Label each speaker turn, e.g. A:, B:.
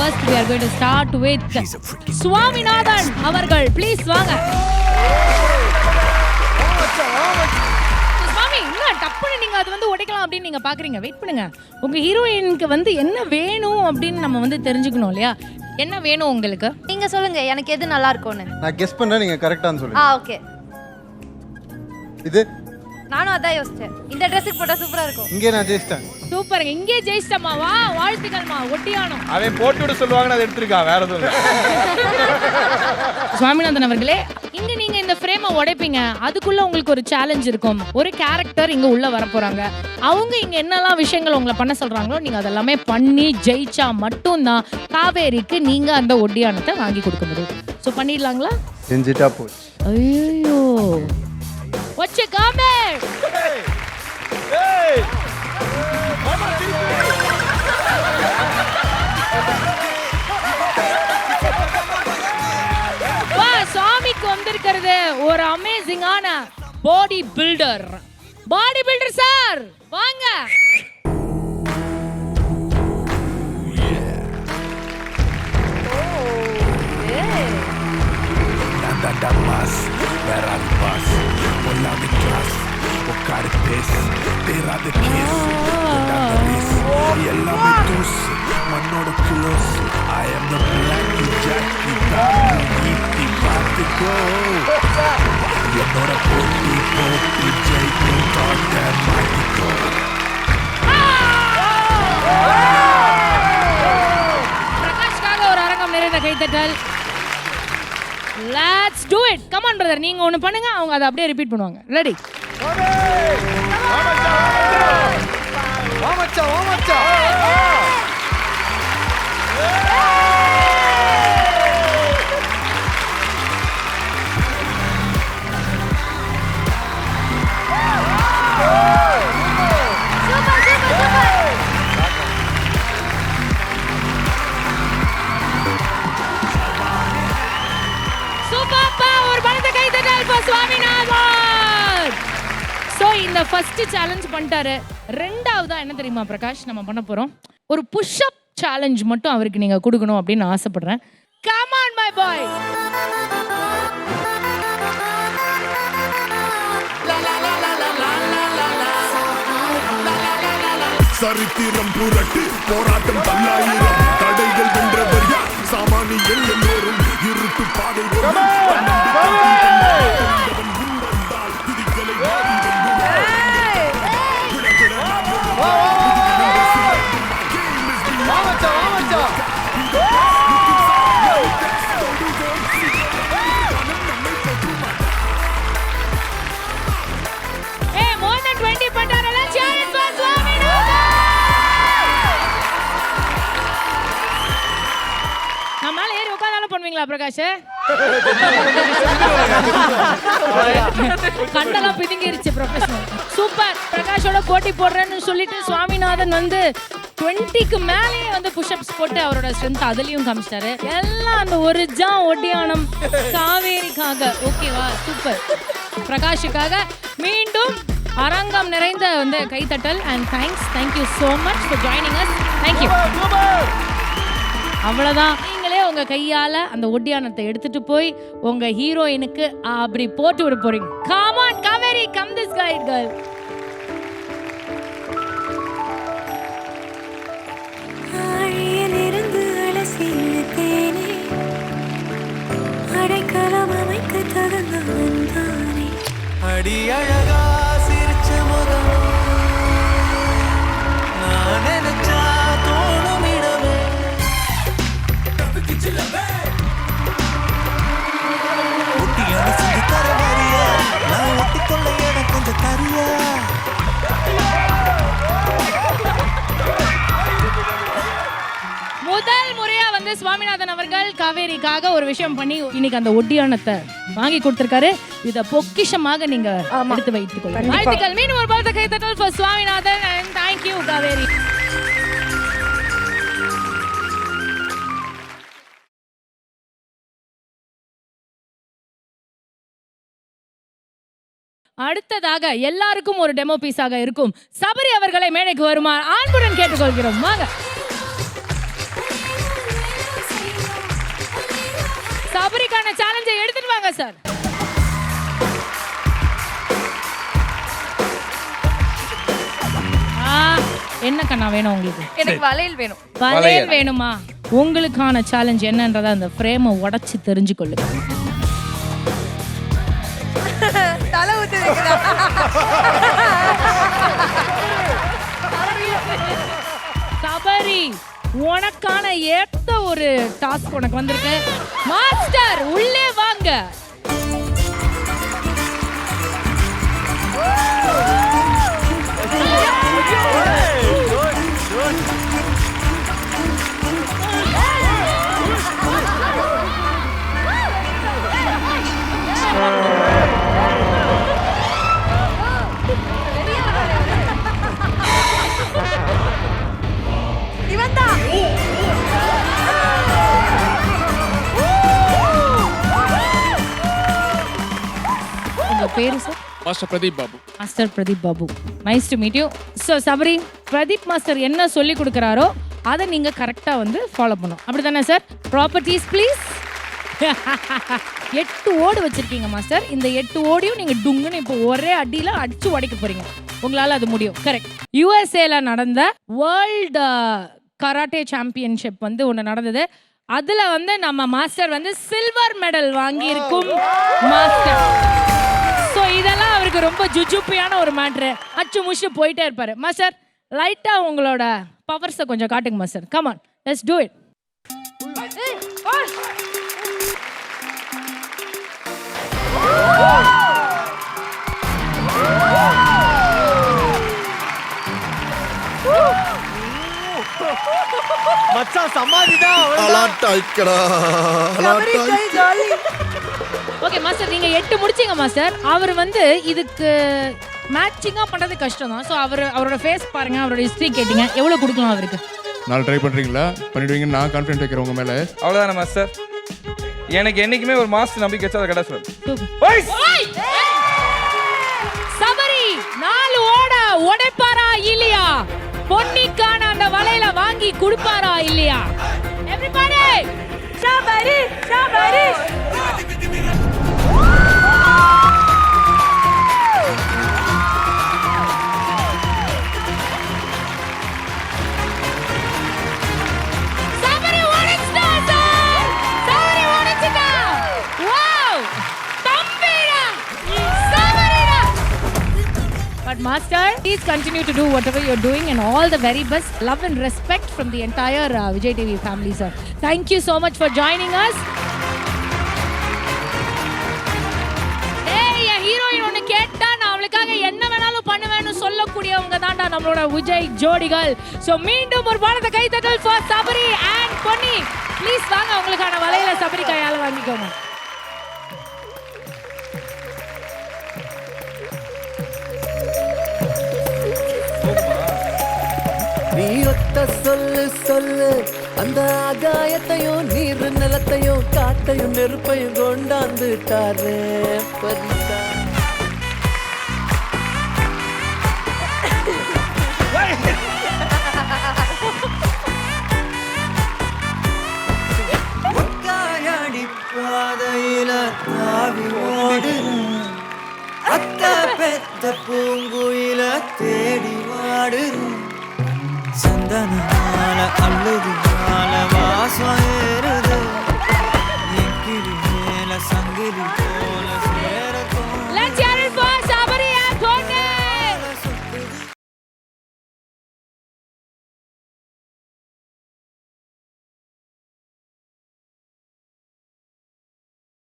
A: First we are going to start with Swaminathan அவர்கள். Please வாங்க. சுவாமி என்ன டப்புன்னு நீங்க அது வந்து உடைக்கலாம் அப்படின்னு நீங்க பாக்குறீங்க? வெயிட் பண்ணுங்க. உங்க ஹீரோயினுக்கு வந்து என்ன வேணும் அப்படின்னு நம்ம வந்து தெரிஞ்சுக்கணும் இல்லையா? என்ன வேணும் உங்களுக்கு?
B: நீங்க சொல்லுங்க எனக்கு எது நல்லா இருக்கும்னு.
C: நான் கெஸ் பண்றேன் நீங்க கரெக்டான்னு
B: ஆ
C: சொல்லுங்க.
B: ஓகே
C: இது
B: நானும் அதான் யோசிச்சேன். இந்த ட்ரெஸ்ஸுக்கு போட்டா சூப்பரா இருக்கும்.
C: இங்கே நான் ஜெயிச்சிட்டேன்.
A: சூப்பருங்க. இங்கே ஜெயிச்சிட்டம்மா. வா வாழ்த்துக்கள்மா. ஒட்டியானம்.
D: அவன் போட்டு விட சொல்லுவாங்கன்னு அதை எடுத்திருக்கான் வேற எதுவும் இல்லை.
A: சுவாமிநாதன் அவர்களே இங்க நீங்க இந்த ஃப்ரேமை உடைப்பீங்க. அதுக்குள்ள உங்களுக்கு ஒரு சேலஞ்ச் இருக்கும். ஒரு கேரக்டர் இங்க உள்ள வர போறாங்க அவங்க இங்க என்னெல்லாம் விஷயங்கள் உங்களை பண்ண சொல்றாங்களோ நீங்க அதெல்லாமே பண்ணி ஜெயிச்சா மட்டும்தான் காவேரிக்கு நீங்க அந்த ஒட்டியானத்தை வாங்கி கொடுக்க முடியும். ஸோ பண்ணிடலாங்களா?
C: செஞ்சுட்டா போச்சு.
A: ஐயோ வச்சு காமே! வா சாமிக்கு வந்திருக்கிறது ஒரு அமேசிங்கான body builder body builder sir வாங்க
E: más. Hola de class, o cartes, de kiss. Me tus, manoro kilos. I am the black Jackie, Dami, Niti, Patico. Yenora poti, poti, J.P. Dr. Magico.
A: பிரகாஷ்காக ஒரு அரங்கம் நிறைந்த கைத்தட்டல் let's do it come on brother நீங்க ஒன்னு பண்ணுங்க அவங்க அதை அப்படியே ரிப்பீட் பண்ணுவாங்க ரெடி
C: வாமச்சா வாமச்சா
A: இந்த ஃபர்ஸ்ட் சேலஞ்ச் பண்ணிட்டாரு. ரெண்டாவதா என்ன தெரியுமா பிரகாஷ்? நம்ம பண்ண போறோம். ஒரு புஷ்அப் சேலஞ்ச் மட்டும் அவருக்கு நீங்க கொடுக்கணும் அப்படின்னு நான் ஆசைப்படுறேன். கம் ஆன் மை பாய்
E: சரித்திரம் புரட்டு போராட்டம் பல்லாயிரம். தடைகள் வென்றவர் யார்? சாமானியன் எல்லோரும்
A: பண்ணுவீங்களா பிரகாஷ்? கண்டெல்லாம் பிதுங்கிருச்சு ப்ரொஃபஷனல் சூப்பர். பிரகாஷோட போட்டி போடுறேன்னு சொல்லிட்டு சுவாமிநாதன் வந்து 20க்கு மேலேயே வந்து புஷ்அப்ஸ் போட்டு அவரோட ஸ்ட்ரென்த் அதுலயும் காமிச்சிட்டாரு. எல்லாம் அந்த ஒரு ஜா ஒட்டியானம் காவேரிக்காக. ஓகேவா சூப்பர். பிரகாஷுக்காக மீண்டும் அரங்கம் நிறைந்த வந்து கைத்தட்டல். And thanks thank you so much for joining us thank you அவ்வளவுதான். நீங்களே உங்க கையால அந்த ஒட்டியானத்தை எடுத்துட்டு போய் உங்க ஹீரோயினுக்கு அப்படி போட்டு விட போறீங்க. Come on Kaveri come this kite girl
F: அடி அழகா சிரிச்ச முகம். நான் நினைச்சா
A: காவேரிக்காக ஒரு விஷயம் பண்ணி இன்னைக்கு அந்த ஒட்டியானத்தை வாங்கி கொடுத்திருக்காரு. இத பொக்கிஷமாக நீங்க எடுத்து வைத்துக் கொள்ளுங்க வாழ்த்துக்கள். மீண்டும் ஒரு பலத்த கைத்தட்டல் for Swaminathan and thank you Kaveri. அடுத்ததாக எல்லாருக்கும் ஒரு டெமோ பீஸாக இருக்கும். சபரி அவர்களை மேடைக்கு வருமாறு ஆண்புடன் கேட்டுக்கொள்கிறோம். வாங்க. உங்களுக்கான சேலஞ்சை எடுத்துட்டு வாங்க சார் ஆ, என்ன கண்ணா வேணும் உங்களுக்கு?
B: எனக்கு வளையல் வேணும்.
A: வளையல் வேணுமா? உங்களுக்கான சேலஞ்ச் என்னன்றதை அந்த ஃப்ரேமை உடைச்சு தெரிஞ்சுக்கொள்ளுங்க.
B: தலை ஊத்து
A: உனக்கான ஏத்த ஒரு டாஸ்க் உனக்கு வந்திருக்கு மாஸ்டர் உள்ளே வாங்க
B: Yeah!
A: உங்க பேரு sir
G: master Pradeep Babu
A: master Pradeep Babu nice to meet you so Sabari Pradeep master என்ன சொல்லி கொடுக்குறாரோ அதை நீங்கள் கரெக்டாக வந்து ஃபாலோ பண்ணும் அப்படி தானே சார் ப்ராப்பர்ட்டிஸ் ப்ளீஸ் எட்டு ஓடு வச்சிருக்கீங்க மாஸ்டர் இந்த எட்டு ஓடியும் நீங்கள் டுங்குன்னு இப்போ ஒரே அடியில் அடிச்சு உடைக்க போறீங்க. உங்களால் அது முடியும். கரெக்ட் யூஎஸ்ஏல நடந்த வேர்ல்டு கராட்டே சாம்பியன்ஷிப் வந்து ஒன்று நடந்தது. அதில் வந்து நம்ம மாஸ்டர் வந்து சில்வர் மெடல் வாங்கியிருக்கும் மாஸ்டர் இதெல்லாம் அவருக்கு ரொம்ப ஜுஜுப்பியான ஒரு மேட்ரு அச்சு முச்சு போயிட்டே இருப்பாரு. மாஸ்டர் லைட்டா உங்களோட பவர்ஸை கொஞ்சம் காட்டுங்க master come on let's do it
C: மச்சான் சமாதி தான்
E: அலாட்டாய்க்கடா
A: ஓகே மாஸ்டர் நீங்க எட்டு முடிச்சீங்க மாஸ்டர் அவர் வந்து இதுக்கு மேட்சிங்கா பண்றது கஷ்டம் தான் ஸோ அவர் அவரோட ஃபேஸ் பாருங்க அவரோட ஹிஸ்டரி கேட்டீங்க. எவ்வளவு கொடுக்கலாம் அவருக்கு?
G: நாள் ட்ரை பண்றீங்களா? பண்ணிடுவீங்கன்னு நான் கான்ஃபிடென்ட் வைக்கிறேன் உங்க மேல.
D: அவ்வளவுதானே மாஸ்டர் எனக்கு என்னைக்குமே ஒரு மாஸ்டர் நம்பிக்கை வச்சா அதை கடை சார்
A: சபரி நாலு ஓட உடைப்பாரா இல்லையா? பொன்னிக்கான அந்த வலையில வாங்கி கொடுப்பாரா இல்லையா? Everybody Sabari Sabari! But Master, please continue to do whatever you're doing and all the very best. Love and respect from the entire uh, Vijay TV family, sir. Thank you so much for joining us. ஏய் என் heroine ஒன்று கேட்டா நான் அவளுக்காக என்ன வேணாலும் பண்ணுவேன்னு சொல்லக்கூடியவங்க தான்டா நம்மளோட விஜய் ஜோடிகள் ஸோ மீண்டும் ஒரு பாடத்தை கைத்தட்டல் for Sabari and Ponni please வாங்க உங்களுக்கான வலையில சபரி கையால வாங்கிக்கோங்க
H: நீ ஒத்த சொல்லு சொல்லு. அந்த ஆகாயத்தையும் நீர் நிலத்தையும் காட்டையும் நெருப்பையும் கொண்டாந்துட்டாரு. பரிசா.
F: பாதையில தாவி ஓடுறேன் அத்த பெத்த பூங்குயில தேடி வாடுறேன் சந்தனால அல்லது வாசம் ஏறுது